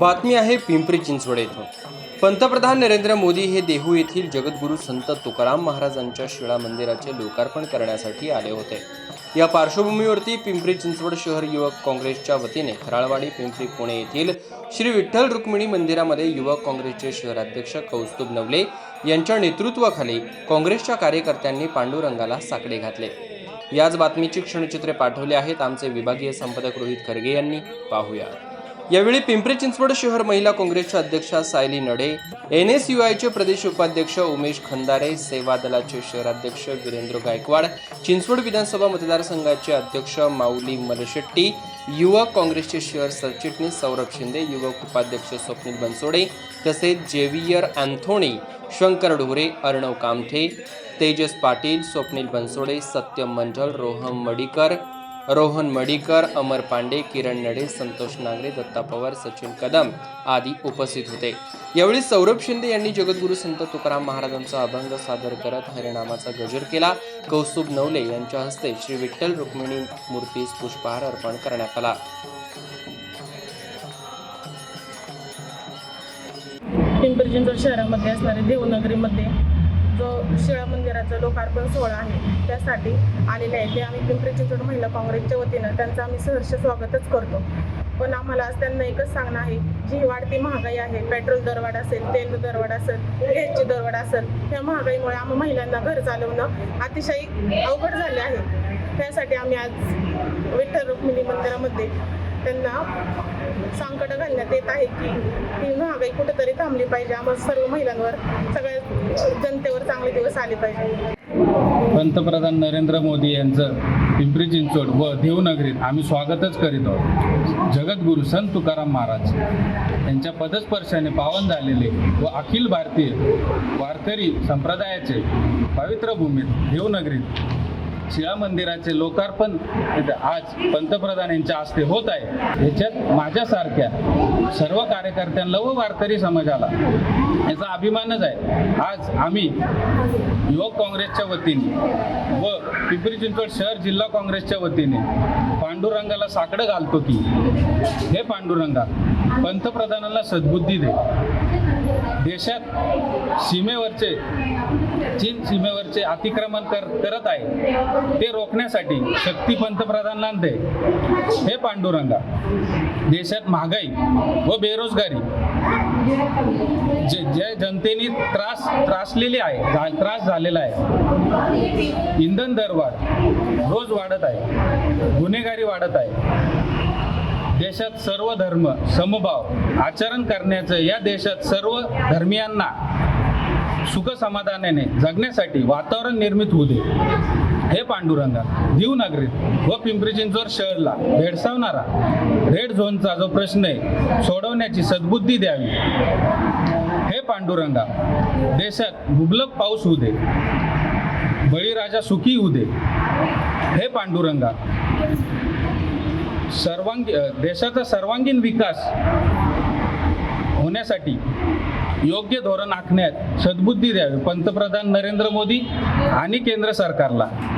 बातमी आहे पिंपरी चिंचवड येथून पंतप्रधान नरेंद्र मोदी हे देहू येथील जगद्गुरू संत तुकाराम महाराजांच्या शिळा मंदिराचे लोकार्पण करण्यासाठी आले होते. या पार्श्वभूमीवरती पिंपरी चिंचवड शहर युवक काँग्रेसच्या वतीने खराळवाडी पिंपरी पुणे येथील श्री विठ्ठल रुक्मिणी मंदिरामध्ये युवक काँग्रेसचे शहराध्यक्ष कौस्तुभ नवले यांच्या नेतृत्वाखाली काँग्रेसच्या कार्यकर्त्यांनी पांडुरंगाला साकडे घातले. याच बातमीची क्षणचित्रे पाठवले आहेत आमचे विभागीय संपादक रोहित खरगे यांनी. पाहूया. यावेळी पिंपरी चिंचवड शहर महिला काँग्रेसच्या अध्यक्षा Sayali Nade N S U आयचे प्रदेश उपाध्यक्ष उमेश खंदारे सेवा दलाचे शहराध्यक्ष वीरेंद्र गायकवाड चिंचवड विधानसभा मतदारसंघाचे अध्यक्ष माऊली मलशेट्टी युवक काँग्रेसचे शहर सरचिटणीस सौरभ शिंदे युवक उपाध्यक्ष स्वप्नील बनसोडे तसेच जेवियर अँथोनी शंकर ढोरे अर्णव कामठे तेजस पाटील स्वप्नील बनसोडे सत्यम मंडल रोहम मडिकर रोहन मडीकर अमर पांडे किरण नडे संतोष नागरे दत्ता पवार सचिन कदम आदी उपस्थित होते. यावेळी सौरभ शिंदे यांनी जगद्गुरू संत तुकाराम महाराजांचा अभंग सादर करत हरिनामाचा गजर केला. कौस्तुभ नवले यांच्या हस्ते श्री विठ्ठल रुक्मिणी मूर्तीस पुष्पहार अर्पण करण्यात आला. पिंपरी चिंचवड शहरामध्ये असणारे देवनगरीमध्ये जो शिळा मंदिराचा लोकार्पण सोहळा आहे त्यासाठी आलेले आहे ते आम्ही पिंपरी चिंचवड महिला काँग्रेसच्या वतीनं त्यांचं आम्ही सहर्ष स्वागतच करतो. पण आम्हाला आज त्यांना एकच सांगणं आहे जी वाढती महागाई आहे पेट्रोल दरवाढ असेल तेल दरवाढ असेल गॅसची दरवाढ असेल या महागाईमुळे आम्ही महिलांना घर चालवणं अतिशय अवघड झाले आहे. त्यासाठी आम्ही आज विठ्ठल रुक्मिणी मंदिरामध्ये त्यांना सांकट घालण्यात येत आहे की ही कुठेतरी थांबली पाहिजे. आम्हाला सर्व महिलांवर सगळ्या जनतेवर चांगले दिवस आले पाहिजे. पंतप्रधान नरेंद्र मोदी यांचं पिंपरी चिंचवड व देवनगरीत आम्ही स्वागतच करीत आहोत. जगद्गुरू संत तुकाराम महाराज यांच्या पदस्पर्शाने पावन झालेले व अखिल भारतीय वारकरी संप्रदायाचे पवित्र भूमीत देवनगरीत शिवा मंदिराचे लोकार्पण आज पंतप्रधान यांच्या हस्ते होत आहे. याच्यात माझ्यासारख्या सर्व कार्यकर्त्यांना व वारकरी समाजाला याचा अभिमानच आहे. आज आम्ही युवक काँग्रेसच्या वतीने व पिंपरी चिंचवड शहर जिल्हा काँग्रेसच्या वतीने पांडुरंगाला साकडं घालतो की हे पांडुरंगा पंतप्रधानाला सद्बुद्धी दे. देशात सीमेवरचे चीन सीमेवरचे अतिक्रमण कर करत आहे. ते रोखण्यासाठी शक्ती पंतप्रधान नांदे हे पांडुरंगा देशात महागाई व बेरोजगारी जे जे जनतेने त्रास त्रासलेली आहे त्रास झालेला आहे. इंधन दरवाढ रोज वाढत आहे. गुन्हेगारी वाढत आहे. देशात सर्व धर्म समभाव आचरण करण्याचं या देशात सर्व धर्मियांना सुख समाधानाने जगण्यासाठी वातावरण निर्मित होऊ दे. हे पांडुरंगा दीवनगरीत व पिंपरी चिंचवड शहरला भेडसावणारा रेड झोनचा जो प्रश्न आहे सोडवण्याची सद्बुद्धी द्यावी. हे पांडुरंगा देशात मुबलक पाऊस होऊ दे. बळीराजा सुखी होऊ दे. हे पांडुरंगा सर्वांगी देशाचा सर्वांगीण विकास होण्यासाठी योग्य धोरण आखण्यात सद्बुद्धी द्यावी. पंतप्रधान नरेंद्र मोदी आणि केंद्र सरकारला.